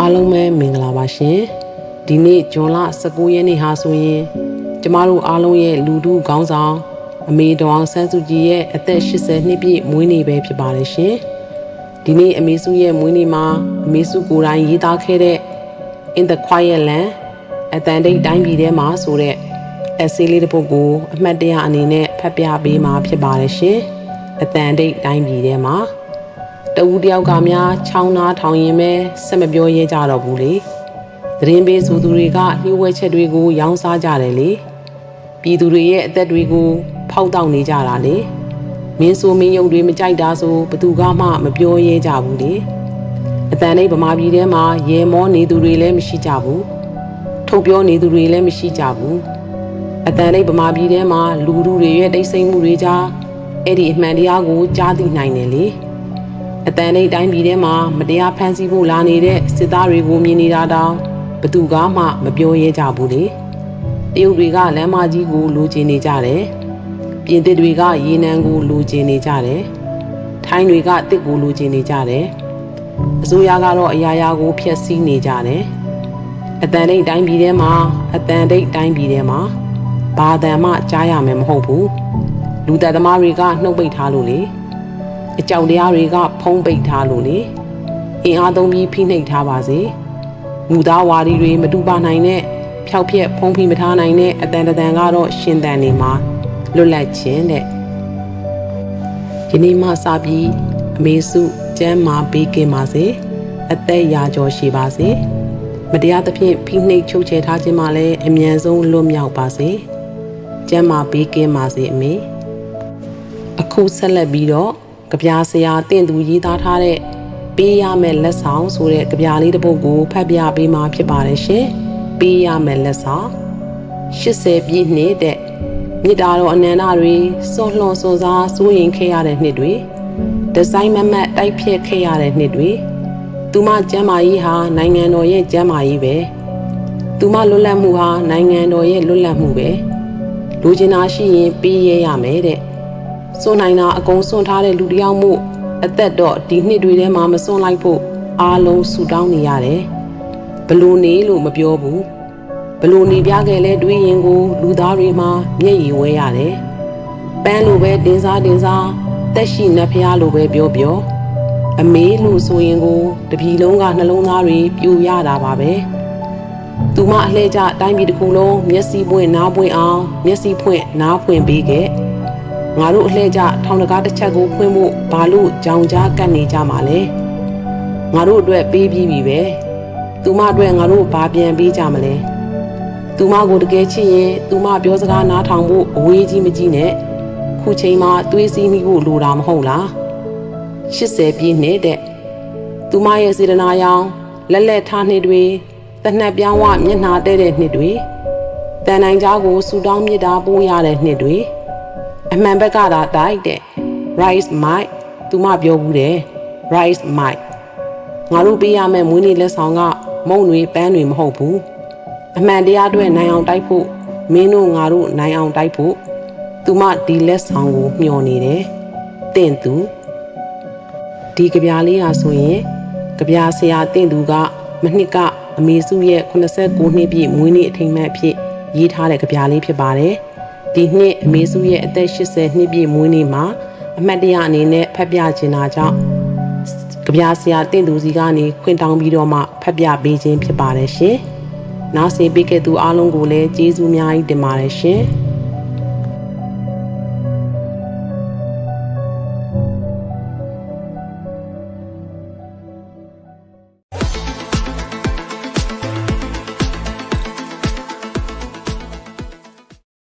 အားလုံးပဲမင်္ဂလာပါရှင်ဒီနေ့ဇွန်လ19ရက်နေ့ဟာဆိုရင်ကျမတို့အားလုံးရဲ့လူထုခေါင်းဆောင်အမေတော်အောင်ဆန်းစုကြည်ရဲ့အသက်80နှစ်ပြည့်မွေးနေ့ပဲဖြစ်ပါတယ်ရှင်ဒီနေ့အမေစုရဲ့မွေးနေ့မှာအမေစုကိုယ်တိုင်ရေးသားခဲ့တဲ့ In the Quiet Land အတန်တိတ်တိုင်းပြည်ထဲမှာဆိုတဲ့ essay လေးတစ်ပုဒ်ကိုအမှတ်တရအနေနဲ့ဖတ်ပြပေးမှာဖြစ်ပါတယ်ရှင်အတန်တိတ်တိုင်းပြည်ထဲမှာ တဦးတယောက်ကများချောင်းနာထောင်ရင်ပဲဆက်မပြောရဲကြတော့ဘူးလေသတင်းပေးဆိုသူတွေကနှိုးဝဲချက်တွေကိုရောင်းစားကြတယ်လေပြည်သူတွေရဲ့အသက်တွေကိုဖောက်တောက်နေကြတာလေမင်းဆိုမင်းယုံတွေမကြိုက်တာဆိုဘသူကမှမပြောရဲကြဘူးလေအတန်လေးဗမာပြည်ထဲမှာရေမောနေသူတွေလည်းမရှိကြဘူးထုတ်ပြောနေသူတွေလည်းမရှိကြဘူးအတန်လေးဗမာပြည်ထဲမှာလူလူတွေရဲ့တိတ်ဆိတ်မှုတွေကြားအဲ့ဒီအမှန်တရားကိုကြားသိနိုင်တယ်လေ အတန်လေးတိုင်းပြည်ထဲမှာမတရားဖမ်းဆီးဖို့လာနေတဲ့စစ်သားတွေကိုမြင်နေတာတောင်ဘသူကမှမပြောရဲကြဘူးလေတရုတ်တွေကလမ်းမကြီးကိုလိုချင်နေကြတယ်ပြင်သစ်တွေကရေနံကိုလိုချင်နေကြတယ်ထိုင်းတွေကတစ်ကိုလိုချင်နေကြတယ်အစိုးရကတော့အရာရာကိုဖျက်ဆီးနေကြတယ်အတန်တိတ်တိုင်းပြည်ထဲမှာအတန်တိတ်တိုင်းပြည်ထဲမှာဘာတန်မှကြားရမယ်မဟုတ်ဘူးလူသက်သမားတွေကနှုတ်ပိတ်ထားလို့လေ အကြောက်တရားတွေကဖုံးပိတ်ထားလို့လေအင်အားသုံးပြီးဖိနှိပ်ထားပါစေမူသားဝါဒီတွေမတူပါနိုင်တဲ့ဖျောက်ဖျက်ဖုံးဖိမထားနိုင်တဲ့အတန်တန်ကတော့ရှင်တန်နေမှာလွတ်လပ်ခြင်းတဲ့ဒီနေ့မှစပြီးအမေစုကျမ်းမာပေးကင်ပါစေအသက်ရာကျော်ရှိပါစေမတရားသဖြင့်ဖိနှိပ်ချုပ်ချယ်ထားခြင်းမှလည်းအမြန်ဆုံးလွတ်မြောက်ပါစေကျမ်းမာပေးကင်ပါစေအမေအခုဆက်လက်ပြီးတော့ ကြပြာဆရာတင့်သူရေးသားထားတဲ့ပေးရမယ်လက်ဆောင်ဆိုတဲ့ကြပြာလေးတစ်ပုဒ်ကိုဖတ်ပြပေးမှာဖြစ်ပါတယ်ရှင်။ပေးရမယ်လက်ဆောင်80ပြည့်နှစ်တဲ့မြစ်တာတော်အနန္တတွေစောလှွန်စောစားစိုးရင်ခဲ့ရတဲ့နှစ်တွေဒီဇိုင်းမမတ်တိုက်ဖြတ်ခဲ့ရတဲ့နှစ်တွေသူမကျမ်းမာရေးဟာနိုင်ငံတော်ရဲ့ကျမ်းမာရေးပဲသူမလွတ်လပ်မှုဟာနိုင်ငံတော်ရဲ့လွတ်လပ်မှုပဲလူကျင်တာရှိရင်ပေးရရမယ်တဲ့ စွန့်နိုင်တာအကုန်စွန့်ထားတဲ့လူတစ်ယောက်မှုအသက်တော့ဒီနှစ်တွေထဲမှာမစွန့်လိုက်ဖို့အားလုံးဆူတောင်းနေရတယ်ဘလို့နေလို့မပြောဘူးဘလို့နေပြခဲ့လဲတွေးရင်ကို လူသားတွေမှာမျက်ရည်ဝဲရတယ်ပန်းလိုပဲတင်စားတင်စားတက်ရှိနတ်ဖျားလိုပဲပြောပြောအမေလို့ဆိုရင်ကိုတပြီလုံးကနှလုံးသားတွေပြူရတာပါပဲသူမအလှည့်ကျတိုင်းပြည်တစ်ခုလုံးမျက်စိပွင့်နားပွင့်အောင်မျက်စိဖွင့်နားဖွင့်ပေးခဲ့ ငါတို့အလှည့်ကျထောင်တကားတစ်ချက်ကိုဖွင့်ဖို့ဘာလို့ကြောင်ကြားကတ်နေကြမှာလဲငါတို့အတွက်ပေးပြီးပြီပဲသူမအတွက်ငါတို့ဘာပြန်ပေးကြမလဲသူမကိုတကယ်ချစ်ရင်သူမပြောစကားနားထောင်ဖို့အဝေးကြီးမကြီးနဲ့ခုချိန်မှာသွေးစည်းမိဖို့လိုတာမဟုတ်လား80ပြည့်နှစ်တဲ့သူမရဲ့စေတနာရောင်လက်လက်ထားနှစ်တွေတနက်ပြောင်းဝမျက်နှာတဲ့တဲ့နှစ်တွေတန်နိုင်ကြားကိုဆူတောင်းမြစ်တာပိုးရတဲ့နှစ်တွေ အမှန်ဘက်ကသာတိုက်တဲ့ rice mic သူမပြောဘူးတယ် rice mic ငါတို့ပေးရမယ့်မွေးနေ့လက်ဆောင်ကမုံတွေပန်းတွေမဟုတ်ဘူးအမှန်တရားအတွက်နိုင်အောင်တိုက်ဖို့မင်းတို့ငါတို့နိုင်အောင်တိုက်ဖို့သူမဒီလက်ဆောင်ကိုမျှော်နေတယ်တင့်သူဒီကြပြားလေးဟာဆိုရင်ကြပြားဆရာတင့်သူကမနှစ်ကအမေစုရဲ့89နှစ်ပြည့်မွေးနေ့အထိမ်းအမှတ်အဖြစ်ရေးထားတဲ့ကြပြားလေးဖြစ်ပါတယ် ဒီနှစ်အမေစုရဲ့အသက်80နှစ်ပြည့်မွေးနေ့မှာအမှတ်တရအနေနဲ့ဖတ်ပြချင်တာကြောင့်ကြပြားဆရာတင့်သူစီကနေခွင့်တောင်းပြီးတော့မှဖတ်ပြပေးခြင်းဖြစ်ပါတယ်ရှင်။နားဆင်ပေးခဲ့သူအားလုံးကိုလည်းကျေးဇူးအများကြီးတင်ပါတယ်ရှင်။